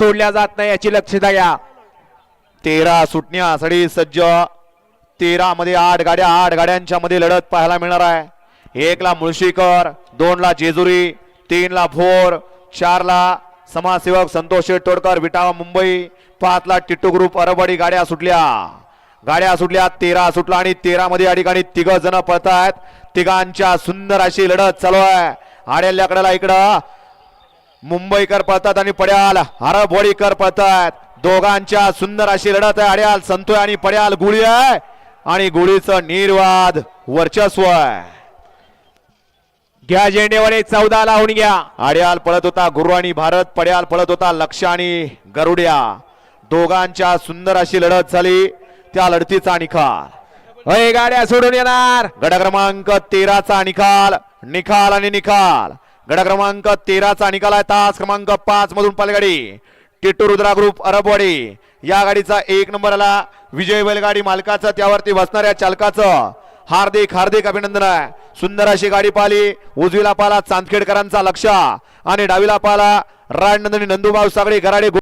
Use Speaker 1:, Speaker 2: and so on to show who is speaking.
Speaker 1: सोडल्या जात नाही याची लक्ष द्या
Speaker 2: तेरा सुटण्यासाठी सज्ज. तेरा मध्ये आठ गाड्या आठ गाड्यांच्या मध्ये लढत पाहायला मिळणार आहे. एक ला मुळशीकर दोन ला जेजुरी तीन ला भोर चार ला समाजसेवक संतोष शेठ तोडकर विटावा मुंबई पाच ला टिट्टू ग्रुप अरबडी गाड्या सुटल्या. गाड्या सुटल्या तेरा सुटला आणि तेरा मध्ये या ठिकाणी तिघ जण पळतायत. तिघांच्या सुंदर अशी लढत चालू आहे. आड्याल्या कडेला इकडं. मुंबईकर पळतात आणि पड्याल हरभोडीकर पळतात दोघांच्या सुंदर अशी लढत आहे. अड्याल संतोय आणि पड्याल गुळी आहे. आणि गुळीचं निर्वाद वर्चस्व आहे.
Speaker 1: घ्या झेंडेवर एक चौदा लावून घ्या.
Speaker 2: आड्याल पळत होता गुरु आणि भारत पड्याल पळत होता लक्ष आणि गरुड्या. दोघांच्या सुंदर अशी लढत झाली. त्या लढतीचा निकाल
Speaker 1: अय गाड्या सोडून येणार.
Speaker 2: गड क्रमांक तेराचा निकाल निकाल आणि निकाल गड क्रमांक तेराचा निकाल आहे. तास क्रमांक पाच मधून पालगाडी. टिटू रुद्रा ग्रुप अरबवाडी. या गाडीचा एक नंबर आला. विजय बैलगाडी मालकाचं त्यावरती बसणाऱ्या चालकाचं. हार्दिक हार्दिक अभिनंदन आहे. सुंदर अशी गाडी पाहिली. उजवीला पाला चांदखेडकरांचा लक्ष आणि डावीला पाला राजनंदनी नंदुभाऊ सागडे गराडे